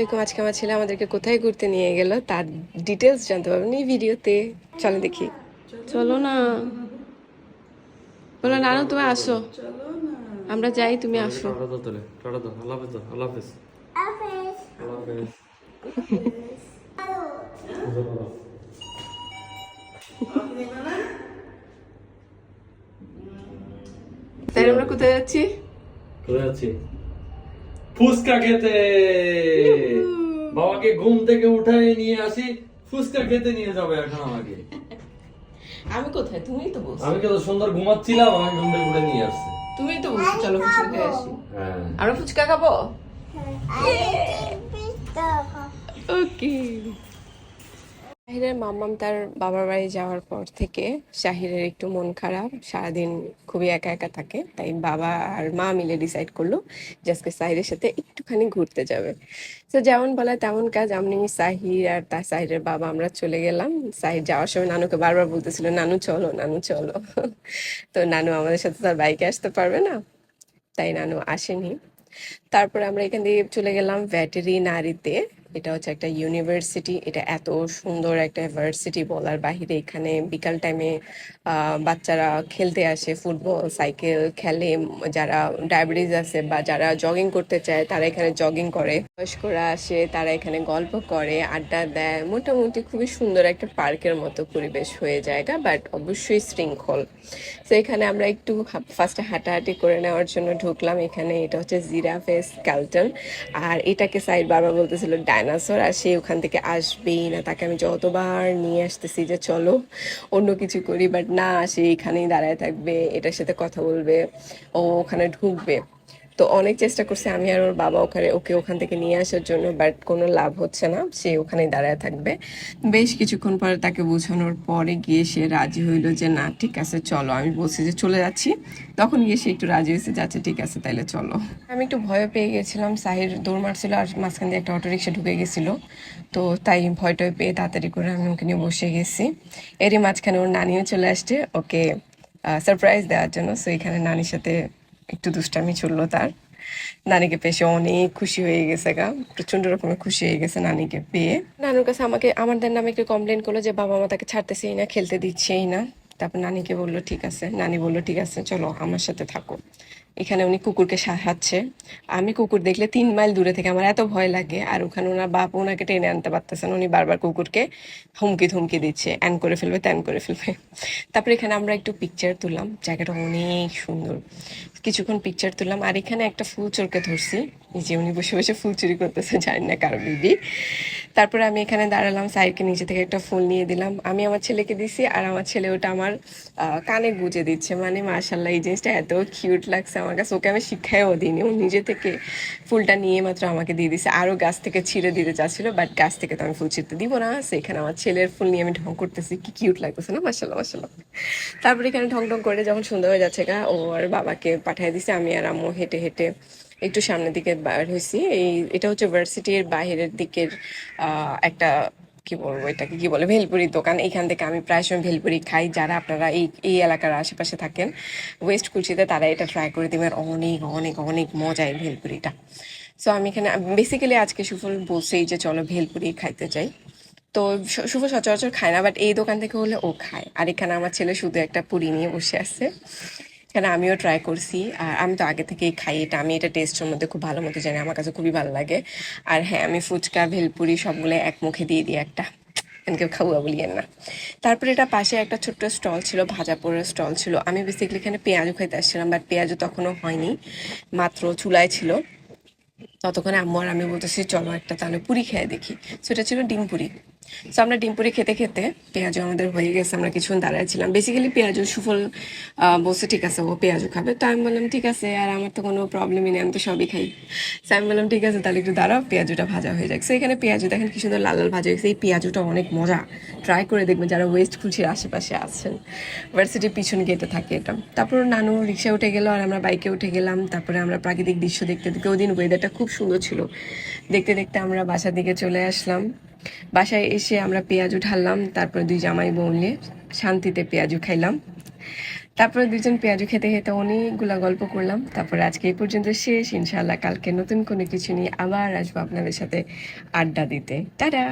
আলাইকুম আজকে আমার ছেলে আমাদেরকে কোথায় ঘুরতে নিয়ে গেল তার ডিটেলস জানতে পারবেন এই ভিডিওতে। চলো দেখি। চলো না। বলো নানু তুমি আসো। আমরা যাই তুমি আসো। তাই আমরা কোথায় যাচ্ছি? কোথায় যাচ্ছি? ফুচকা খেতে। বাবাকে ঘুম থেকে উঠায় নিয়ে আসি ফুচকা খেতে নিয়ে যাবে এখন আমাকে। আমি কোথায়? তুমি তো বলছো। আমি তো সুন্দর ঘুমাচ্ছিলাম আমাকে ঘুম থেকে উঠে নিয়ে আসছে। তুমি তো বলছো চলো ফুচকা খেয়ে আসি। হ্যাঁ। আমরা ফুচকা খাব। ওকে। শাহিরের মাম্মাম তার বাবার বাড়ি যাওয়ার পর থেকে শাহিরের একটু মন খারাপ, সারাদিন খুবই একা একা থাকে, তাই বাবা আর মা মিলে ডিসাইড করল যে আজকে সাহিরের সাথে একটুখানি ঘুরতে যাবে। তো যেমন বলা তেমন কাজ, আমি সাহির আর তার সাহিরের বাবা আমরা চলে গেলাম। সাহির যাওয়ার সময় নানুকে বারবার বলতেছিল, নানু, চলো নানু, চলো। তো নানু আমাদের সাথে তার বাইকে আসতে পারবে না, তাই নানু আসেনি। তারপরে আমরা এখান দিয়ে চলে গেলাম ভ্যাটেরিনারিতে এটা হচ্ছে একটা ইউনিভার্সিটি এটা এত সুন্দর একটা ভার্সিটি বলার বাহিরে এখানে বিকাল টাইমে বাচ্চারা খেলতে আসে ফুটবল সাইকেল খেলে, যারা ডায়াবেটিস আছে বা যারা জগিং করতে চায় তারা এখানে জগিং করে। বয়স্করা আসে, তারা এখানে গল্প করে, আড্ডা দেয়। মোটামুটি খুবই সুন্দর একটা পার্কের মতো পরিবেশ হয়ে জায়গা বাট অবশ্যই শৃঙ্খল। তো এখানে আমরা একটু ফার্স্টে হাঁটাহাঁটি করে নেওয়ার জন্য ঢুকলাম। এখানে এটা হচ্ছে জিরাফে ক্যালটন আর এটাকে সাইড বারবার বলতেছিল ডাইনোসর আর সে ওখান থেকে আসবেই না। তাকে আমি যতবার নিয়ে আসতেছি যে চলো, অন্য কিছু করি বাট না, সে এখানেই দাঁড়ায় থাকবে, এটার সাথে কথা বলবে, ও ওখানে ঢুকবে। তো অনেক চেষ্টা করছে আমি আর ওর বাবা ওখানে, ওকে ওখান থেকে নিয়ে আসার জন্য বাট কোনো লাভ হচ্ছে না। সে ওখানে দাঁড়ায় থাকবে। বেশ কিছুক্ষণ পরে তাকে বোঝানোর পরে গিয়ে সে রাজি হইল যে, না, ঠিক আছে, চলো। আমি বলছি যে, চলে যাচ্ছি। তখন গিয়ে সে একটু রাজি হয়েছে যাচ্ছে ঠিক আছে, তাইলে চলো। আমি একটু ভয় পেয়ে গেছিলাম। সাহির দৌড় মারছিল আর মাঝখান দিয়ে একটা অটোরিকশা ঢুকে গেছিল। তো তাই ভয় টয় পেয়ে তাড়াতাড়ি করে আমি ওকে নিয়ে বসে গেছি। এরই মাঝখানে ওর নানিও চলে আসছে। ওকে সারপ্রাইজ দেওয়ার জন্য। সো এখানে নানির সাথে একটু দুষ্টামি চলল তার। নানিকে পেয়ে সে অনেক খুশি হয়ে গেছে গা। প্রচণ্ড রকমের খুশি হয়ে গেছে নানিকে পেয়ে। নানুর কাছে আমাকে, আমাদের নামে একটু কমপ্লেন করল যে বাবা মা তাকে ছাড়তেছেই না, খেলতে দিচ্ছেই না। তারপর নানিকে বলল, ঠিক আছে। নানি বলল, ঠিক আছে, চলো আমার সাথে থাকো। এখানে উনি কুকুরকে সাহাচ্ছে আমি কুকুর দেখলে তিন মাইল দূরে থেকে আমার এত ভয় লাগে, আর ওখানে ওনার বাপ ওনাকে টেনে আনতে পারতেছেন। উনি বারবার কুকুরকে হুমকি ধুমকি দিচ্ছে অ্যান করে ফেলবে ত্যান করে ফেলবে। তারপরে এখানে আমরা একটু পিকচার তুললাম, জায়গাটা অনেক সুন্দর। কিছুক্ষণ পিকচার তুললাম, আর এখানে একটা ফুল চোরকে ধরছি। যে উনি বসে বসে ফুল চুরি করতেছে, জানি না কারও বিবি। তারপরে আমি এখানে দাঁড়ালাম সাইডকে নিচে থেকে একটা ফুল নিয়ে দিলাম। আমি আমার ছেলেকে দিছি আর আমার ছেলে ওটা আমার কানে গুজে দিচ্ছে। মানে মার্শাল্লাহ এই জিনিসটা এত কিউট লাগছে আমার কাছে। ওকে আমি শিক্ষায়ও দিইনি। ও নিজে থেকে ফুলটা নিয়ে মাত্র আমাকে দিয়ে দিছে। আরও গাছ থেকে ছিঁড়ে দিতে চাচ্ছিল বাট গাছ থেকে তো আমি ফুল ছিঁড়তে দিব না। সেখানে আমার ছেলের ফুল নিয়ে আমি ঢং করতেছি। কি কিউট লাগতেছে না? মার্শাল্লাহ মার্শাল্লাহ তারপরে এখানে ঢং ঢং করে যখন সুন্দর হয়ে যাচ্ছে গা, ও আর বাবাকে পাঠিয়ে দিছে। আমি আর আম্মু হেঁটে হেঁটে একটু সামনের দিকে বার হয়েছি। এই, এটা হচ্ছে ভার্সিটির বাইরের দিকের একটা, কি বলব এটাকে, কি বলে ভেলপুরির দোকান। এখান থেকে আমি প্রায় সময় ভেলপুরি খাই। যারা আপনারা এই এই এলাকার আশেপাশে থাকেন ওয়েস্ট কুচিতে তারা এটা ট্রাই করে দেবেন। অনেক অনেক অনেক মজা এই ভেলপুরিটা। সো আমি এখানে বেসিক্যালি আজকে সুফল বলছেই যে চলো ভেলপুরি খাইতে চাই তো শুভ সচরাচর খায় না বাট এই দোকান থেকে হলে ও খায়। আর এখানে আমার ছেলে শুধু একটা পুরি নিয়ে বসে আছে। এখানে আমিও ট্রাই করছি। আর আমি তো আগে থেকেই খাই, এটা আমি এটা টেস্টের মধ্যে খুব ভালো মতো জানি, আমার কাছে খুবই ভালো লাগে। আর হ্যাঁ আমি ফুচকা, ভেলপুরি সবগুলো এক মুখে দিয়ে দিই একটা। এনকে খাওয়া বলিয়েন না। তারপরে এটা পাশে একটা ছোট্ট স্টল ছিল, ভাজা পোড়ার স্টল ছিল। আমি বেসিক্যালি এখানে পেঁয়াজও খাইতে আসছিলাম বাট পেঁয়াজও তখনও হয়নি, মাত্র চুলায় ছিল। ততক্ষণে আম্মু আর আমি বলতেছি, চলো একটা তাহলে পুরি খেয়ে দেখি। সেটা ছিল ডিম পুরি। তো আমরা ডিম পুরি খেতে খেতে পেঁয়াজও আমাদের হয়ে গেছে, আমরা কিছুক্ষণ দাঁড়াইছিলাম। বেসিক্যালি পেঁয়াজও সুফল বলছে ঠিক আছে, ও পেঁয়াজও খাবে। তো আমি বললাম, ঠিক আছে, আর আমার তো কোনো প্রবলেমই নেই, আমি তো সবই খাই। তো আমি বললাম, ঠিক আছে, তাহলে একটু দাঁড়াও, পেঁয়াজুটা ভাজা হয়ে যাক। তো এখানে পেঁয়াজু দেখেন কি সুন্দর লাল লাল ভাজা হয়েছে এই পেঁয়াজুটা অনেক মজা। ট্রাই করে দেখবেন যারা ওয়েস্ট খুলছির আশেপাশে আছেন। ভার্সিটির পিছন গেটে থাকে এটা। তারপর নানু রিক্সা উঠে গেল, আর আমরা বাইকে উঠে গেলাম। তারপরে আমরা প্রাকৃতিক দৃশ্য দেখতে দেখতে, ওই দিন ওয়েদারটা খুব সুন্দর ছিল। দেখতে দেখতে আমরা বাসার দিকে চলে আসলাম। বাসায় এসে আমরা পেঁয়াজু ঢাললাম, তারপর দুই জামাই বউ নিয়ে শান্তিতে পেঁয়াজু খাইলাম। তারপরে দুজন পেঁয়াজু খেতে খেতে অনেকগুলা গল্প করলাম। তারপর আজকে এই পর্যন্ত শেষ। ইনশাল্লাহ কালকে নতুন কোনো কিছু নিয়ে আবার আসব আপনাদের সাথে আড্ডা দিতে। টাটা!